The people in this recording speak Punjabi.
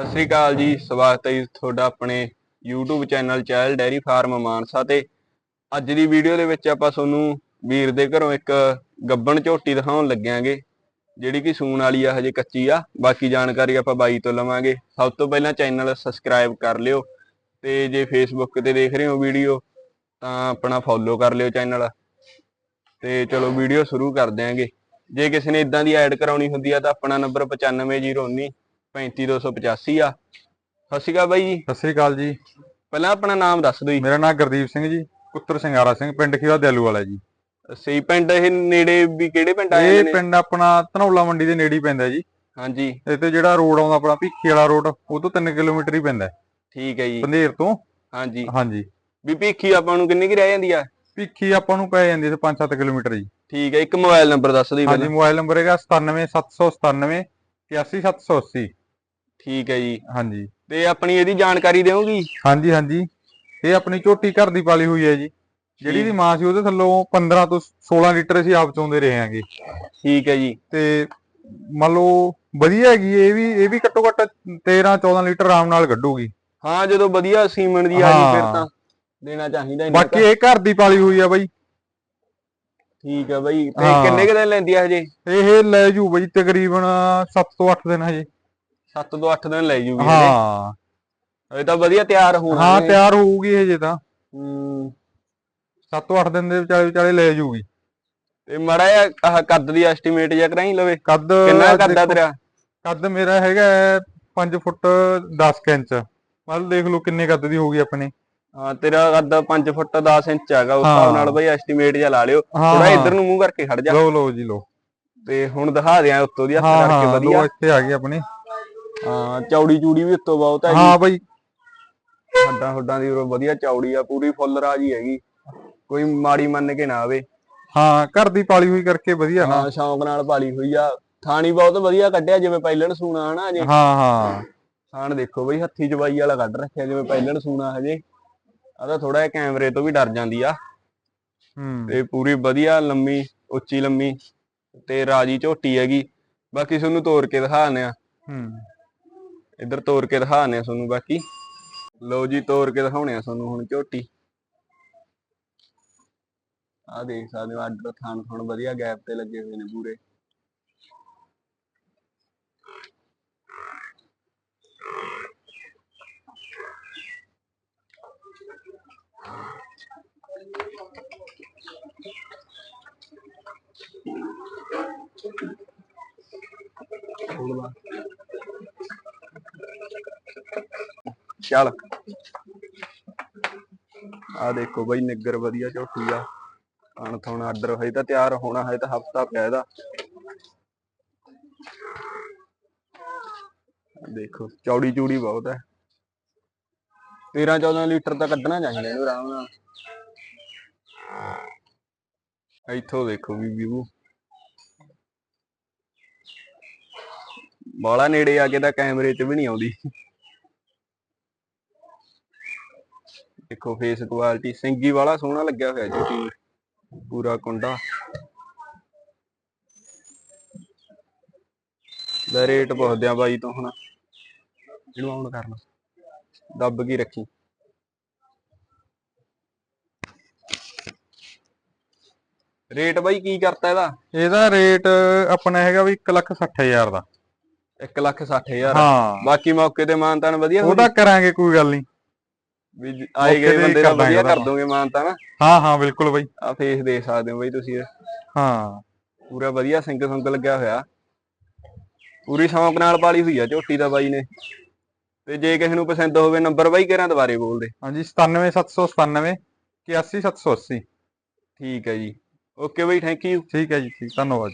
ਸਤਿ ਸ੍ਰੀ ਅਕਾਲ ਜੀ, ਸਵਾਗਤ ਹੈ ਜੀ ਤੁਹਾਡਾ ਆਪਣੇ YouTube channel Chahal dairy farm Mansa ਤੇ। ਅੱਜ ਦੀ ਵੀਡੀਓ ਦੇ ਵਿੱਚ ਆਪਾਂ ਤੁਹਾਨੂੰ ਵੀਰ ਦੇ ਘਰੋਂ ਇੱਕ ਗੱਬਣ ਝੋਟੀ ਦਿਖਾਉਣ ਲੱਗਿਆਂਗੇ, ਜਿਹੜੀ ਕਿ ਸੂਣ ਵਾਲੀ ਆ, ਹਜੇ ਕੱਚੀ ਆ। ਬਾਕੀ ਜਾਣਕਾਰੀ ਆਪਾਂ ਬਾਈ ਤੋਂ ਲਵਾਂਗੇ। ਸਭ ਤੋਂ ਪਹਿਲਾਂ ਚੈਨਲ ਸਬਸਕ੍ਰਾਈਬ ਕਰ ਲਿਓ ਤੇ ਜੇ Facebook ਤੇ ਦੇਖ ਰਹੇ ਹੋ ਵੀਡੀਓ ਤਾਂ ਆਪਣਾ ਫੋਲੋ ਕਰ ਲਿਓ ਚੈਨਲ। ਤੇ ਚਲੋ ਵੀਡੀਓ ਸ਼ੁਰੂ ਕਰ ਦਿਆਂਗੇ ਜੇ ਕਿਸੇ ਨੇ ਇਦਾਂ ਦੀ ਐਡ ਕਰਾਉਣੀ ਹੁੰਦੀ ਆ, ਤਾਂ ਆਪਣਾ ਨੰਬਰ 95019 35285 ਆ। ਸਤਿ ਸ਼੍ਰੀ ਅਕਾਲ ਬਾਈ ਜੀ। ਸਤਿ ਸ੍ਰੀ ਅਕਾਲ ਜੀ। ਪਹਿਲਾਂ ਆਪਣਾ ਨਾਮ ਦੱਸ ਦਿਓ ਜੀ। ਮੇਰਾ ਨਾਮ ਗੁਰਦੀਪ ਸਿੰਘ ਜੀ ਪੁੱਤਰ ਸਿੰਘਾਰਾ ਸਿੰਘ ਪਿੰਡ ਖੀਵਾ ਦਿਆਲੂ ਵਾਲਾ ਜੀ। ਸਹੀ ਪਿੰਡ ਇਹ ਨੇੜੇ ਵੀ ਕਿਹੜੇ ਪਿੰਡ ਆਏ ਇਹ ਪਿੰਡ ਆਪਣਾ ਧਨੌਲਾ ਮੰਡੀ ਦੇ ਨੇੜੇ ਹੀ ਪੈਂਦਾ ਜੀ। ਹਾਂਜੀ। ਇਹ ਤੇ ਜਿਹੜਾ ਰੋਡ ਆਉਂਦਾ ਆਪਣਾ ਭੀਖੀ ਵਾਲਾ ਰੋਡ ਉਹ ਤੋਂ 3 ਕਿਲੋਮੀਟਰ ਹੀ ਪੈਂਦਾ। ਠੀਕ ਹੈ ਜੀ। ਪੰਧੇਰ ਤੋਂ। ਹਾਂਜੀ। ਹਾਂਜੀ। ਵੀ ਭੀਖੀ ਆਪਾਂ ਨੂੰ ਕਿੰਨੀ ਕੀ ਰਹਿ ਜਾਂਦੀ ਆ? ਭੀਖੀ ਆਪਾਂ ਨੂੰ ਪੈ ਜਾਂਦੀ ਹੈ 5-7 ਕਿਲੋਮੀਟਰ ਜੀ। ਠੀਕ ਹੈ ਇੱਕ ਮੋਬਾਈਲ ਨੰਬਰ ਦੱਸ ਦਿਓ ਜੀ ਹਾਂਜੀ ਮੋਬਾਈਲ ਨੰਬਰ ਹੈਗਾ 97797 88780 ਠੀਕ ਹੈ ਜੀ। ਹਾਂਜੀ। ਤੇ ਆਪਣੀ ਇਹਦੀ ਜਾਣਕਾਰੀ ਦਿਓਗੀ? ਹਾਂਜੀ ਹਾਂਜੀ। ਇਹ ਆਪਣੀ ਝੋਟੀ ਘਰ ਦੀ ਪਾਲੀ ਹੋਈ ਹੈ ਜੀ। ਜਿਹੜੀ ਦੀ ਮਾਂ ਸੀ ਉਹਦੇ ਥੱਲੋਂ 15 ਤੋਂ 16 ਲੀਟਰ ਅਸੀਂ ਆਪ ਚੋਂਦੇ ਰਹੇ ਹਾਂਗੇ। ਠੀਕ ਹੈ ਜੀ। ਤੇ ਮੰਨ ਲਓ ਵਧੀਆ ਹੈਗੀ ਇਹ ਵੀ ਇਹ ਵੀ ਘੱਟੋ ਘੱਟ 13 14 ਲੀਟਰ ਆਰਾਮ ਨਾਲ ਕੱਢੂਗੀ। ਹਾਂ ਜਦੋਂ ਵਧੀਆ ਸੀਮਨ ਦੀ ਆ ਗਈ ਫਿਰ। ਤਾਂ ਦੇਣਾ ਚਾਹੀਦਾ ਇੰਨਾ ਬਾਕੀ ਇਹ ਘਰ ਦੀ ਪਾਲੀ ਹੋਈ ਆ ਬਾਈ। ਠੀਕ ਹੈ ਬਾਈ। ਤੇ। ਕਿੰਨੇ ਕੁ ਦਿਨ ਲੈਂਦੀ ਆ ਹਜੇ? ਇਹ ਲੈ ਜੂ ਬਾਈ ਤਕਰੀਬਨ 7 ਤੋਂ 8 ਦਿਨ ਹਜੇ। 7 ਤੋਂ 8 ਦਿਨ ਲੈ ਜੂਗੀ ਹਾਂ। ਇਹ ਤਾਂ ਵਧੀਆ ਤਿਆਰ ਹੋਣਾ ਹਾਂ ਇਹ। ਤਿਆਰ ਹੋਊਗੀ ਹਜੇ ਤਾਂ। ਹੂੰ। 7 ਤੋਂ 8 ਦਿਨ ਦੇ ਵਿਚਾਲੇ ਵਿਚਾਲੇ ਲੈ ਜੂਗੀ। ਤੇ ਮੜਾ ਆਹ ਕੱਦ ਦੀ ਐਸਟੀਮੇਟ ਜਿਆ ਕਰਾਈ ਲਵੇ। ਕੱਦ ਕਿੰਨਾ ਕੱਦ ਆ ਤੇਰਾ? ਕੱਦ ਮੇਰਾ ਹੈਗਾ 5 ਫੁੱਟ 10 ਕੁ ਇੰਚ। ਮਤਲਬ ਦੇਖ ਲਓ ਕਿੰਨੇ ਕੱਦ ਦੀ ਹੋਊਗੀ ਆਪਣੇ। ਹਾਂ ਤੇਰਾ ਕੱਦ 5 ਫੁੱਟ 10 ਇੰਚ ਹੈਗਾ ਉਸ ਹਾਂ। ਹਿਸਾਬ ਨਾਲ ਬਈ ਐਸਟੀਮੇਟ ਜਿਹਾ ਲਾ ਲਿਓ। ਹਾਂ ਥੋੜਾ ਇੱਧਰ ਨੂੰ ਮੂੰਹ ਕਰਕੇ ਖੜ ਜਾ। ਲਓ ਲਓ ਜੀ ਲਓ। ਤੇ ਹੁਣ ਦਿਖਾ ਦਿਆਂ ਉੱਤੋਂ ਦੀ ਹੱਥ ਹਾਂ ਕਰਕੇ ਹਾਂ ਵਧੀਆ। ਲਓ ਇੱਥੇ ਆ ਗਈ ਆਪਣੀ। ਹਾਂ ਚੌੜੀ ਚੂੜੀ ਵੀ ਉੱਤੋਂ ਬਹੁਤ ਹੈ ਹਾਂ ਬਾਈ। ਹੱਡਾਂ ਹੁੱਡਾਂ ਦੀ ਉਰੋਂ ਵਧੀਆ ਚੌੜੀ ਆ ਪੂਰੀ ਫੁੱਲ ਰਾਜੀ ਹੈਗੀ। ਕੋਈ ਮਾੜੀ ਮੰਨ ਕੇ ਨਾ ਆਵੇ। ਹਾਂ ਘਰ ਦੀ ਪਾਲੀ ਹੋਈ ਕਰਕੇ ਵਧੀਆ ਨਾ। ਹਾਂ ਸ਼ੌਂਕ ਨਾਲ ਪਾਲੀ ਹੋਈ ਆ। ਥਾਣੀ ਬਹੁਤ ਵਧੀਆ ਕੱਢਿਆ ਜਿਵੇਂ ਪਹਿਲਣ ਸੂਣਾ ਹਨਾ ਅਜੇ ਹਾਂ ਹਾਂ। ਥਾਣ ਦੇਖੋ ਬਈ ਹੱਥੀ ਜਵਾਈ ਵਾਲਾ ਕੱਢ ਰੱਖਿਆ ਜਿਵੇਂ ਪਹਿਲਣ ਸੂਣਾ ਹਜੇ। ਆ ਤਾਂ ਥੋੜਾ ਜਿਹਾ ਕੈਮਰੇ ਤੋਂ ਵੀ ਡਰ ਜਾਂਦੀ ਆ। ਹੂੰ। ਤੇ ਪੂਰੀ ਵਧੀਆ ਲੰਮੀ ਉੱਚੀ ਲੰਮੀ ਤੇ ਰਾਜੀ ਝੋਟੀ ਹੈਗੀ। ਬਾਕੀ ਤੁਹਾਨੂੰ ਤੋੜ ਕੇ ਦਿਖਾਉਂਦੇ ਆ। ਹੂੰ। ਇੱਧਰ ਤੋੜ ਕੇ ਦਿਖਾਉਂਦੇ ਆ ਤੁਹਾਨੂੰ ਬਾਕੀ। ਲਓ ਜੀ ਤੋੜ ਕੇ ਦਿਖਾਉਣੇ ਆ ਤੁਹਾਨੂੰ ਹੁਣ ਝੋਟੀ। ਆ ਦੇਖ ਸਕਦੇ ਹੋ, ਆਰਡਰ ਥਾਣ ਥਣ ਵਧੀਆ ਗੈਪ ਤੇ ਲੱਗੇ ਹੋਏ ਨੇ ਪੂਰੇ। ਚੱਲ ਆ ਦੇਖੋ ਬਈ, ਨਿੱਗਰ ਵਧੀਆ ਝੋਟੀ ਆ। ਕਣ ਥਣ ਆਰਡਰ ਹਜੇ ਤਾਂ ਤਿਆਰ ਹੋਣਾ, ਹਜੇ ਤਾਂ ਹਫਤਾ ਪਿਆ ਇਹਦਾ। ਦੇਖੋ, ਚੌੜੀ ਚੂੜੀ ਬਹੁਤ ਹੈ। 13 14 ਲੀਟਰ ਤਾਂ ਕੱਢਣਾ ਚਾਹੀਦਾ ਇਹਨੂੰ ਆਰਾਮ ਨਾਲ। ਇੱਥੋਂ ਦੇਖੋ ਵੀ ਵਿਊ ਬਾਲਾ ਨੇੜੇ ਆ ਕੇ ਤਾਂ ਕੈਮਰੇ 'ਚ ਵੀ ਨਹੀਂ ਆਉਂਦੀ। ਦੇਖੋ ਫੇਸ ਕੁਆਲਿਟੀ ਸਿੰਗੀ ਵਾਲਾ ਸੋਹਣਾ ਲੱਗਿਆ ਹੋਇਆ ਝੋਟੀ ਨੂੰ ਪੂਰਾ ਕੁੰਡਾ। ਲੈ ਰੇਟ ਪੁੱਛਦੇ ਆ ਬਾਈ ਤੋਂ ਹੁਣ। ਇਹਨੂੰ ਆਨ ਕਰਨਾ। ਦੱਬ ਕੇ ਰੱਖੀ। ਰੇਟ ਬਾਈ ਕੀ ਕਰਤਾ ਇਹਦਾ? ਇਹਦਾ ਰੇਟ ਆਪਣਾ ਹੈਗਾ ਵੀ 160000 ਦਾ। 1 ਲੱਖ 60 ਹਜ਼ਾਰ। ਹਾਂ। ਬਾਕੀ ਮੌਕੇ ਤੇ ਮਾਨਤਾਨ ਵਧੀਆ ਉਹਦਾ ਕਰਾਂਗੇ ਕੋਈ ਗੱਲ ਨਹੀਂ ਵੀ ਆਏ ਗਏ ਬੰਦੇ ਦਾ ਵਧੀਆ ਕਰ। ਦੋਗੇ ਮਾਨਤਾਨ ਹਾਂ ਹਾਂ ਬਿਲਕੁਲ ਬਾਈ। ਆ ਫੇਸ ਦੇਖ ਸਕਦੇ ਹੋ ਬਾਈ ਤੁਸੀਂ। ਹਾਂ। ਪੂਰਾ ਵਧੀਆ ਸਿੰਗ ਸੰਗ ਲੱਗਿਆ ਹੋਇਆ। ਪੂਰੀ ਸ਼ੌਂਕ ਨਾਲ ਪਾਲੀ ਹੋਈ ਆ ਝੋਟੀ ਦਾ ਬਾਈ ਨੇ। ਤੇ ਜੇ ਕਿਸੇ ਨੂੰ ਪਸੰਦ ਹੋਵੇ ਨੰਬਰ ਬਾਈ ਕਿਹੜਾ ਦੁਬਾਰੇ ਬੋਲ ਦੇ ਹਾਂਜੀ 97797 81780 ਠੀਕ ਹੈ ਜੀ। ਓਕੇ ਬਾਈ ਥੈਂਕ ਯੂ ਠੀਕ ਹੈ ਜੀ ਠੀਕ ਧੰਨਵਾਦ।